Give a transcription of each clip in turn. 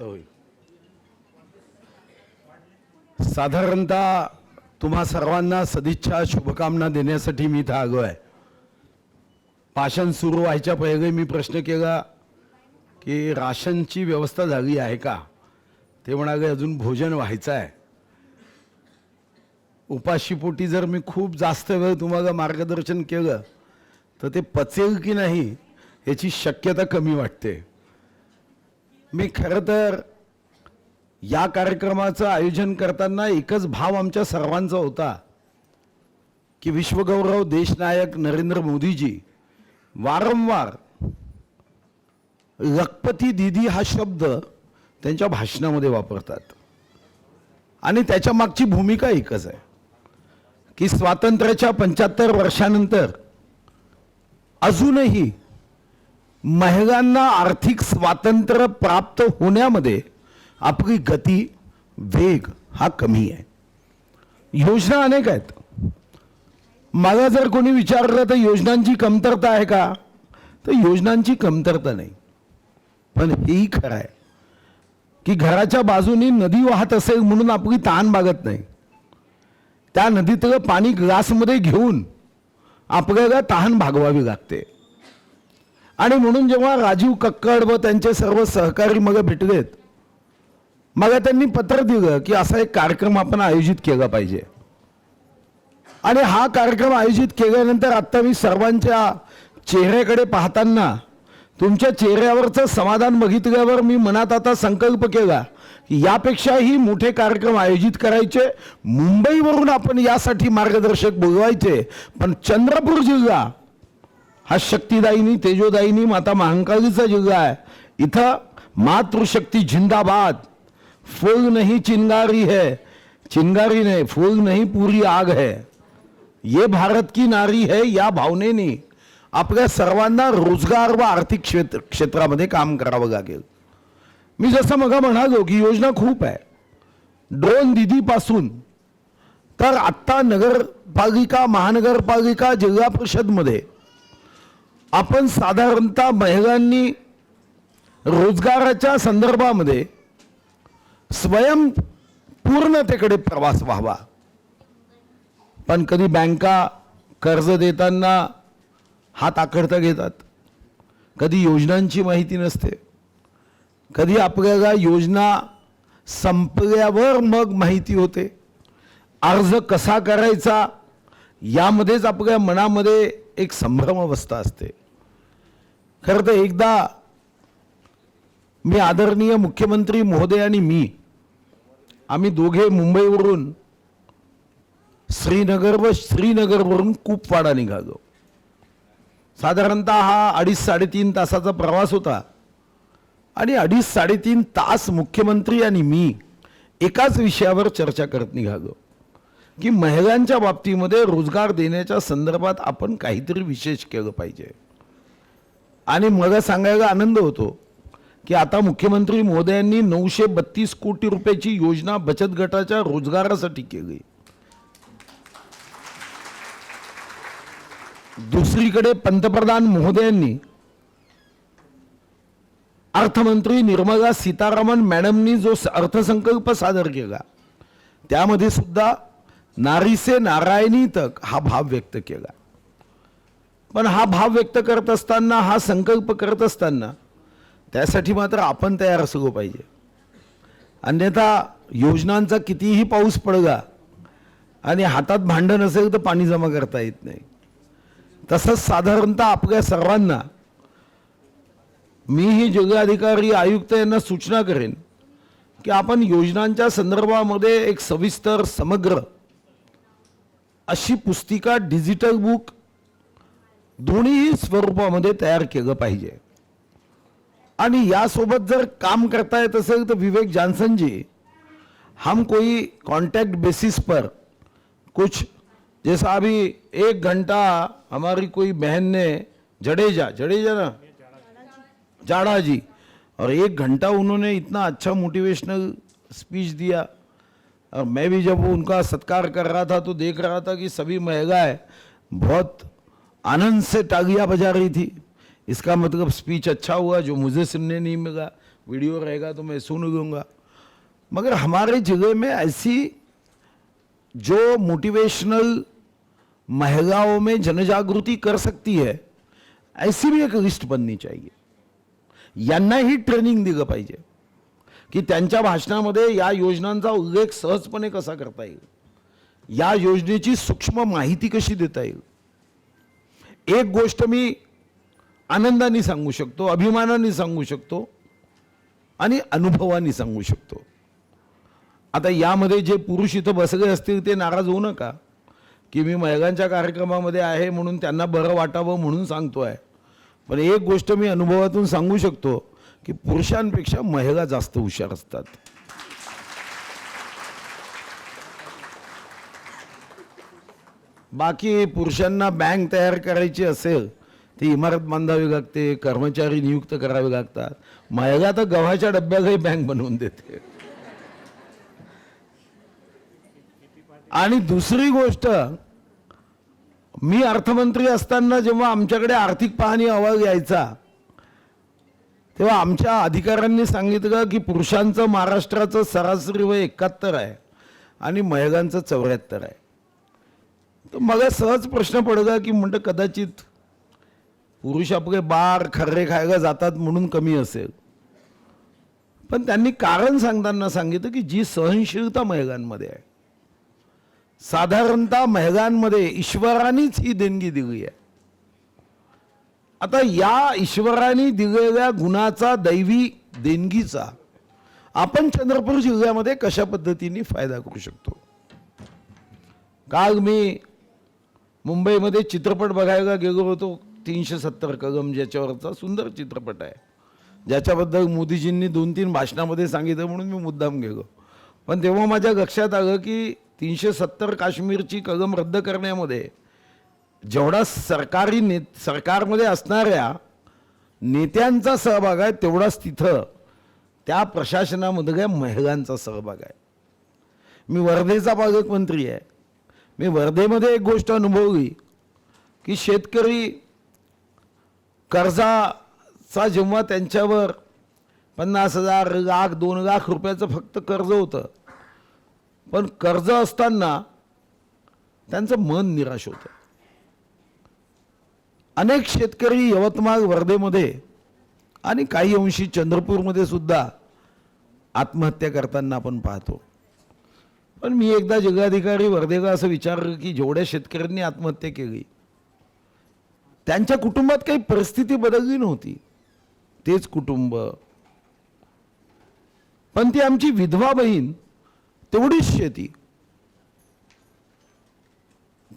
होईल. साधारणतः तुम्हा सर्वांना सदिच्छा शुभकामना देण्यासाठी मी इथं आगो आहे. भाषण सुरू व्हायच्या पहिले मी प्रश्न केला की राशनची व्यवस्था झाली आहे का? ते म्हणाले अजून भोजन व्हायचं आहे. उपाशीपोटी जर मी खूप जास्त वेळ तुम्हाला मार्गदर्शन केलं तर ते पचेल की नाही याची शक्यता कमी वाटते. मी खरं तर या कार्यक्रमाचं आयोजन करताना एकच भाव आमच्या सर्वांचा होता की विश्वगौरव देशनायक नरेंद्र मोदीजी वारंवार लखपती दिदी हा शब्द त्यांच्या भाषणामध्ये वापरतात. आणि त्याच्या मागची भूमिका एकच आहे की स्वातंत्र्याच्या पंच्याहत्तर वर्षानंतर अजूनही महिलांना आर्थिक स्वातंत्र्य प्राप्त होण्यामध्ये आपली गती वेग हा कमी आहे. योजना अनेक आहेत. मला जर कोणी विचारलं तर योजनांची कमतरता आहे का? तर योजनांची कमतरता नाही. पण हेही खरं आहे की घराच्या बाजूनी नदी वाहत असेल म्हणून आपली ताण बागत नाही. त्या नदीतलं पाणी ग्लासमध्ये घेऊन आपल्याला तहान भागवावी लागते. आणि म्हणून जेव्हा राजीव कक्कड व त्यांचे सर्व सहकारी मग भेटलेत मग त्यांनी पत्र दिलं की असा एक कार्यक्रम आपण आयोजित केला पाहिजे. आणि हा कार्यक्रम आयोजित केल्यानंतर आत्ता मी सर्वांच्या चेहऱ्याकडे पाहताना तुमच्या चेहऱ्यावरचं समाधान बघितल्यावर मी मनात आता संकल्प केला की यापेक्षाही मोठे कार्यक्रम आयोजित करायचे. मुंबईवरून आपण यासाठी मार्गदर्शक बोलवायचे पण चंद्रपूर जिल्हा हा शक्तिदायिनी तेजोदायिनी माता महांकालीचा जिल्हा आहे. इथं मातृशक्ती झिंदाबाद फूल नाही चिंगारी है. चिंगारी नाही फूल नाही पुरी आग है. ये भारत की नारी है या भावनेने. आपल्या सर्वांना रोजगार व आर्थिक क्षेत्र क्षेत्रामध्ये काम करावं लागेल. मी जसं मग म्हणालो की योजना खूप आहे. ड्रोन दिदीपासून. तर आत्ता नगरपालिका महानगरपालिका जिल्हा परिषदमध्ये आपण साधारणतः महिलांनी रोजगाराच्या संदर्भामध्ये स्वयंपूर्णतेकडे प्रवास व्हावा. पण कधी बँका कर्ज देताना हात आखडता घेतात. कधी योजनांची माहिती नसते. कधी आपल्याला योजना संपल्यावर मग माहिती होते. अर्ज कसा करायचा यामध्येच आपल्या मनामध्ये एक संभ्रम अवस्था असते. खरं तर एकदा मी आदरणीय मुख्यमंत्री महोदय आणि मी आम्ही दोघे मुंबईवरून श्रीनगर व श्रीनगरवरून कूपवाडा निघालो. साधारणतः हा अडीच साडेतीन तासाचा प्रवास होता. आणि अडीच साडेतीन तास मुख्यमंत्री आणि मी एकाच विषयावर चर्चा करत निघालो. की महिलांच्या बाबतीमध्ये रोजगार देण्याच्या संदर्भात आपण काहीतरी विशेष केलं पाहिजे. आणि मला सांगायला आनंद होतो? की आता मुख्यमंत्री मोदयांनी नऊशे बत्तीस कोटी रुपयाची योजना बचत गटाच्या रोजगारासाठी केली. दुसरीकडे पंतप्रधान महोदयांनी अर्थमंत्री निर्मला सीतारामन मॅडमनी जो अर्थसंकल्प सादर केला त्यामध्ये सुद्धा नारीसे नारायणी तक हा भाव व्यक्त केला. पण हा भाव व्यक्त करत असताना हा संकल्प करत असताना त्यासाठी मात्र आपण तयार असलो पाहिजे. अन्यथा योजनांचा कितीही पाऊस पडला आणि हातात भांडण असेल तर पाणी जमा करता येत नाही. तसंच साधारणतः आपल्या सर्वांना मीही जिल्हाधिकारी आयुक्त यांना सूचना करेन की आपण योजनांच्या संदर्भामध्ये एक सविस्तर समग्र अशी पुस्तिका डिजिटल बुक दोन्हीही स्वरूपामध्ये तयार केलं पाहिजे. आणि यासोबत जर काम करता येत असेल तर विवेक जॉनसन जी हम कोई कॉन्टैक्ट बेसिस पर कुछ जैसा अभी एक घंटा हमारी कोई बहन ने जडेजा जडेजा ना? जाड़ा जी और एक घंटा उन्होंने इतना अच्छा मोटिवेशनल स्पीच दिया। और मैं भी जब उनका सत्कार कर रहा था तो देख रहा था कि सभी महिलाएं बहुत आनंद से टागिया बजा रही थी। इसका मतलब स्पीच अच्छा हुआ जो मुझे सुनने नहीं मिला वीडियो रहेगा तो मैं सुन लूँगा। मगर हमारे जगह में ऐसी जो मोटिवेशनल महिलाओं में जनजागृति कर सकती है ऐसी भी एक लिस्ट बननी चाहिए। यांनाही ट्रेनिंग दिलं पाहिजे की त्यांच्या भाषणामध्ये या योजनांचा उल्लेख सहजपणे कसा करता येईल? या योजनेची सूक्ष्म माहिती कशी देता येईल? एक गोष्ट मी आनंदाने सांगू शकतो अभिमानाने सांगू शकतो आणि अनुभवाने सांगू शकतो. आता यामध्ये जे पुरुष इथं बसले असतील ते नाराज होऊ नका. की मी महिलांच्या कार्यक्रमामध्ये आहे म्हणून त्यांना बरं वाटावं म्हणून सांगतो आहे. पण एक गोष्ट मी अनुभवातून सांगू शकतो की पुरुषांपेक्षा महिला जास्त हुशार असतात. बाकी पुरुषांना बँक तयार करायची असेल ती इमारत बांधावी लागते कर्मचारी नियुक्त करावे लागतात. महिला तर गव्हाच्या डब्यातही बँक बनवून देते. आणि दुसरी गोष्ट मी अर्थमंत्री असताना जेव्हा आमच्याकडे आर्थिक पाहणी अहवाल यायचा तेव्हा आमच्या अधिकाऱ्यांनी सांगितलं की पुरुषांचं महाराष्ट्राचं सरासरी वय एकाहत्तर आहे आणि महिलांचं चौऱ्याहत्तर आहे. तर मला सहज प्रश्न पडला की म्हणतं कदाचित पुरुष आपले बार खर्रे खायला जातात म्हणून कमी असेल. पण त्यांनी कारण सांगताना सांगितलं की जी सहनशीलता महिलांमध्ये आहे साधारणतः महिलांमध्ये ईश्वरानेच ही देणगी दिली आहे. आता या ईश्वराने दिलेल्या गुणाचा दैवी देणगीचा आपण चंद्रपूर जिल्ह्यामध्ये कशा पद्धतीने फायदा करू शकतो? काल मी मुंबईमध्ये चित्रपट बघायला गेलो होतो तीनशे सत्तर कलम ज्याच्यावरचा सुंदर चित्रपट आहे. ज्याच्याबद्दल मोदीजींनी दोन तीन भाषणामध्ये सांगितलं म्हणून मी मुद्दाम गेलो. पण तेव्हा माझ्या लक्षात आलं की तीनशे सत्तर काश्मीरची कलम रद्द करण्यामध्ये जेवढा सरकारी ने सरकारमध्ये असणाऱ्या नेत्यांचा सहभाग आहे तेवढाच तिथं त्या प्रशासनामधल्या महिलांचा सहभाग आहे. मी वर्धेचा पालकमंत्री आहे. मी वर्धेमध्ये एक गोष्ट अनुभवली की शेतकरी कर्जाचा जेव्हा त्यांच्यावर पन्नास हजार लाख दोन लाख रुपयाचं फक्त कर्ज होतं. पण कर्ज असताना त्यांचं मन निराश होतं. अनेक शेतकरी यवतमाळ वर्धेमध्ये आणि काही अंशी चंद्रपूरमध्ये सुद्धा आत्महत्या करताना आपण पाहतो. पण मी एकदा जिल्हाधिकारी वर्धेला असं विचारलं की जेवढ्या शेतकऱ्यांनी आत्महत्या केली त्यांच्या कुटुंबात काही परिस्थिती बदलली नव्हती. तेच कुटुंब. पण ती आमची विधवा बहीण तेवढीच शेती.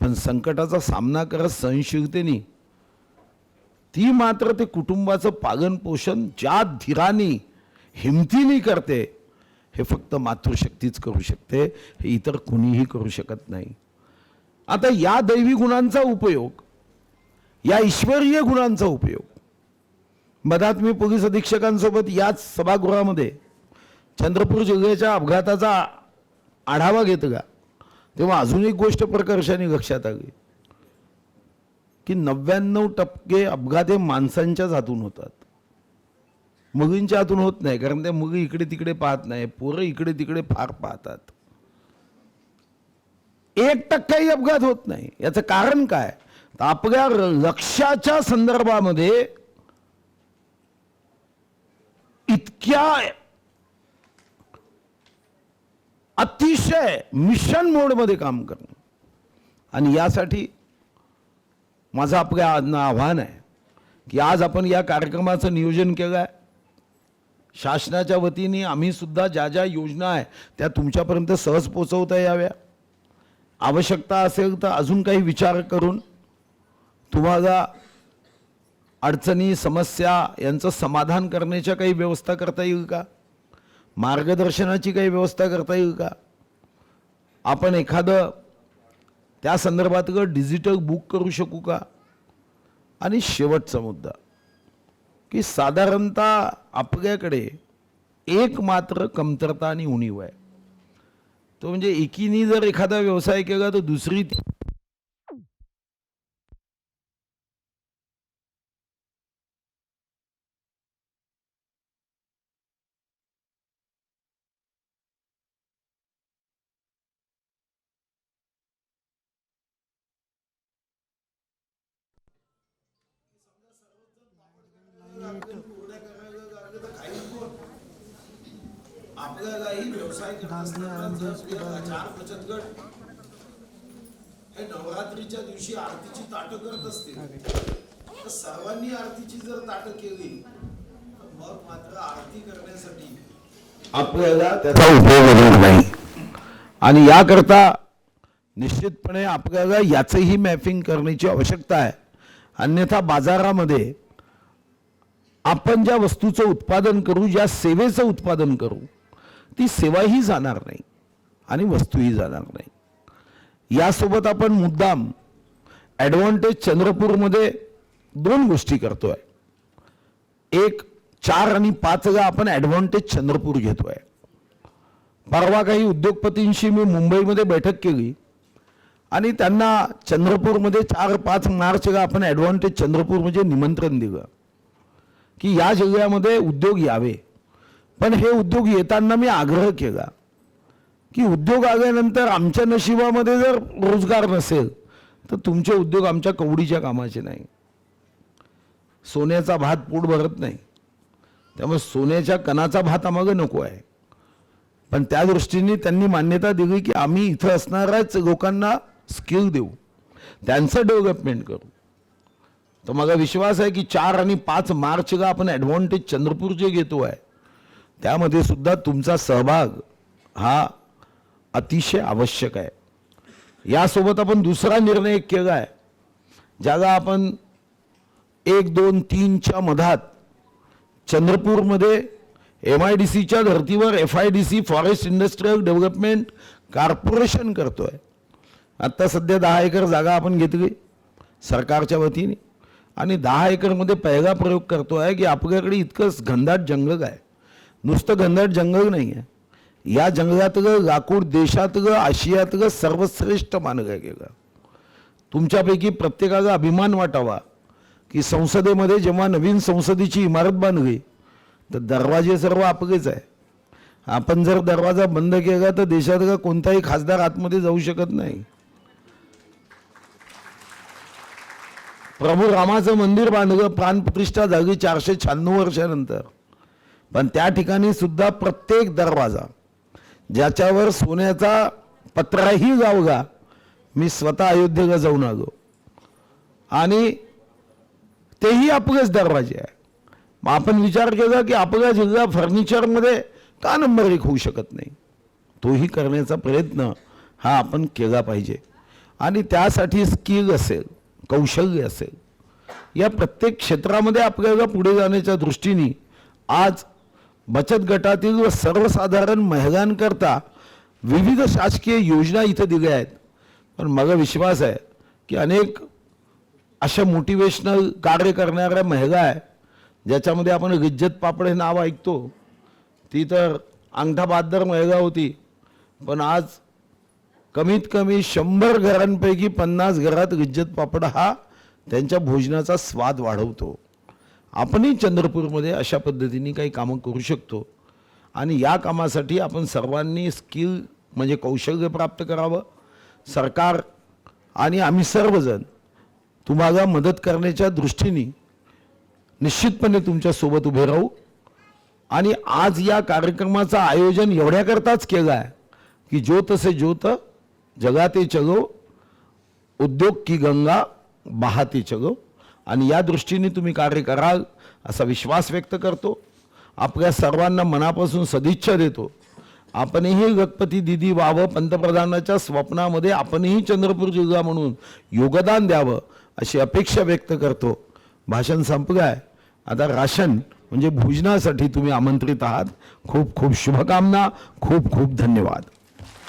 पण संकटाचा सामना करत सहनशीलतेने ती मात्र ते कुटुंबाचं पालन पोषण ज्या धीराने हिमतीने करते हे फक्त मातृशक्तीच करू शकते हे इतर कुणीही करू शकत नाही. आता या दैवी गुणांचा उपयोग या ईश्वरीय गुणांचा उपयोग मधात मी पोलीस अधीक्षकांसोबत याच सभागृहामध्ये चंद्रपूर जिल्ह्याच्या अपघाताचा आढावा घेतला तेव्हा अजून एक गोष्ट प्रकर्षाने लक्षात आली. की नव्याण्णव टक्के अपघात हे माणसांच्याच हातून होतात. मुलींच्या हातून होत नाही कारण त्या मुली इकडे तिकडे पाहत नाही पोरं इकडे तिकडे फार पाहतात. एक टक्काही अपघात होत नाही. याचं कारण काय? आपल्या लक्षाच्या संदर्भामध्ये इतक्या अतिशय मिशन मोडमध्ये काम करणं. आणि यासाठी माझं आपल्या आव्हान आहे की आज आपण या कार्यक्रमाचं नियोजन केलं आहे शासनाच्या वतीने आम्ही सुद्धा ज्या ज्या योजना आहे त्या तुमच्यापर्यंत सहज पोचवता याव्या. आवश्यकता असेल तर अजून काही विचार करून तुम्हाला अडचणी समस्या यांचं समाधान करण्याच्या काही व्यवस्था करता येईल का? मार्गदर्शनाची काही व्यवस्था करता येईल का? आपण एखादं त्या संदर्भातलं डिजिटल बुक करू शकू का? आणि शेवटचा मुद्दा. की साधारणतः आपल्याकडे एक मात्र कमतरता आणि उणीव आहे. तो म्हणजे एकीने जर एखादा व्यवसाय केला तर दुसरी आपल्यालाही व्यवसाय करत असताना जर या चार बचत गट हे नवरात्रीच्या दिवशी आरतीची ताटं करत असतील तर सर्वांनी आरतीची जर ताटं केली तर मग मात्र आरती करण्यासाठी आपल्याला त्याचा उपयोग होणार नाही. आणि याकरता निश्चितपणे आपल्याला याचंही मॅपिंग करण्याची आवश्यकता आहे. अन्यथा बाजारामध्ये आपण ज्या वस्तूचं उत्पादन करू ज्या सेवेचं उत्पादन करू ती सेवाही जाणार नाही आणि वस्तूही जाणार नाही. यासोबत आपण मुद्दाम ॲडव्हान्टेज चंद्रपूरमध्ये दोन गोष्टी करतो आहे एक चार आणि पाचगा आपण ॲडव्हान्टेज चंद्रपूर घेतो आहे परवा काही उद्योगपतींशी मी मुंबईमध्ये बैठक केली आणि त्यांना चंद्रपूरमध्ये चार पाच मार्चला आपण ॲडव्हान्टेज चंद्रपूर म्हणजे निमंत्रण दिलं की या जिल्ह्यामध्ये उद्योग यावे. पण हे उद्योग येताना मी आग्रह केला की उद्योग आल्यानंतर आमच्या नशिबामध्ये जर रोजगार नसेल तर तुमचे उद्योग आमच्या कवडीच्या कामाचे नाही. सोन्याचा भात पोट भरत नाही. त्यामुळे सोन्याच्या कणाचा भात आम्हाला नको आहे. पण त्या दृष्टीने त्यांनी मान्यता दिली की आम्ही इथं असणाऱ्याच लोकांना स्किल देऊ. त्यांचं डेव्हलपमेंट करू. तर माझा विश्वास आहे की चार आणि पाच मार्चला आपण ॲडव्हान्टेज चंद्रपूर जे घेतो आहे. त्यामध्ये सुद्धा तुमचा सहभाग हा अतिशय आवश्यक आहे. यासोबत आपण दुसरा निर्णय एक केला आहे ज्याला आपण एक दोन तीनच्या मधात चंद्रपूरमध्ये एम आय डी सीच्या धर्तीवर F I D C forest industrial development corporation आहे आत्ता सध्या दहा एकर जागा आपण घेतली सरकारच्या वतीने आणि दहा एकरमध्ये पहिला प्रयोग करतो आहे की आपल्याकडे इतकंच घनदाट जंगल आहे. नुसतं घनदाट जंगल नाही आहे. या जंगलातलं लाकूड देशातलं आशियातलं सर्वश्रेष्ठ मानलं गेलं तुमच्यापैकी प्रत्येकाला अभिमान वाटावा की संसदेमध्ये जेव्हा नवीन संसदेची इमारत बांधली तर दरवाजे सर्व आपलेच आहे. आपण जर दरवाजा बंद केला तर देशातला कोणताही खासदार आतमध्ये जाऊ शकत नाही. प्रभू रामाचं मंदिर बांधलं प्राणप्रतिष्ठा झाली चारशे शहाण्णव वर्षानंतर. पण त्या ठिकाणी सुद्धा प्रत्येक दरवाजा ज्याच्यावर सोन्याचा पत्राही गावगा मी स्वतः अयोध्येला जाऊन आलो. आणि तेही आपलेच दरवाजे आहे मग आपण विचार केला की आपला जिल्हा फर्निचरमध्ये का नंबर एक होऊ शकत नाही? तोही करण्याचा प्रयत्न हा आपण केला पाहिजे. आणि त्यासाठी स्किल असेल कौशल्य असेल या प्रत्येक क्षेत्रामध्ये आपल्याला पुढे जाण्याच्या दृष्टीने आज बचत गटातील व सर्वसाधारण महिलांकरता विविध शासकीय योजना इथं दिल्या आहेत. पण माझा विश्वास आहे की अनेक अशा मोटिवेशनल कार्य करणाऱ्या महिला आहे ज्याच्यामध्ये आपण रिज्जत पापड हे नाव ऐकतो. ती तर अंगठा बहादर महिला होती पण आज कमीत कमी शंभर घरांपैकी पन्नास घरात रिज्जत पापड हा त्यांच्या भोजनाचा स्वाद वाढवतो. आपणही चंद्रपूरमध्ये अशा पद्धतीने काही कामं करू शकतो. आणि या कामासाठी आपण सर्वांनी स्किल म्हणजे कौशल्य प्राप्त करावं. सरकार आणि आम्ही सर्वजण तुम्हाला मदत करण्याच्या दृष्टीने निश्चितपणे तुमच्यासोबत उभे राहू. आणि आज या कार्यक्रमाचं आयोजन एवढ्याकरताच केलं आहे की जो तसे ज्योत जगाते चलो उद्योग की गंगा बहाते चलो. आणि या दृष्टीने तुम्ही कार्य कराल असा विश्वास व्यक्त करतो. आपल्या सर्वांना मनापासून सदिच्छा देतो. आपणही गणपती दिदी व्हावं पंतप्रधानाच्या स्वप्नामध्ये आपणही चंद्रपूर जिल्हा म्हणून योगदान द्यावं अशी अपेक्षा व्यक्त करतो. भाषण संपलं आहे आता राशन म्हणजे भोजनासाठी तुम्ही आमंत्रित आहात. खूप खूप शुभकामना खूप खूप धन्यवाद.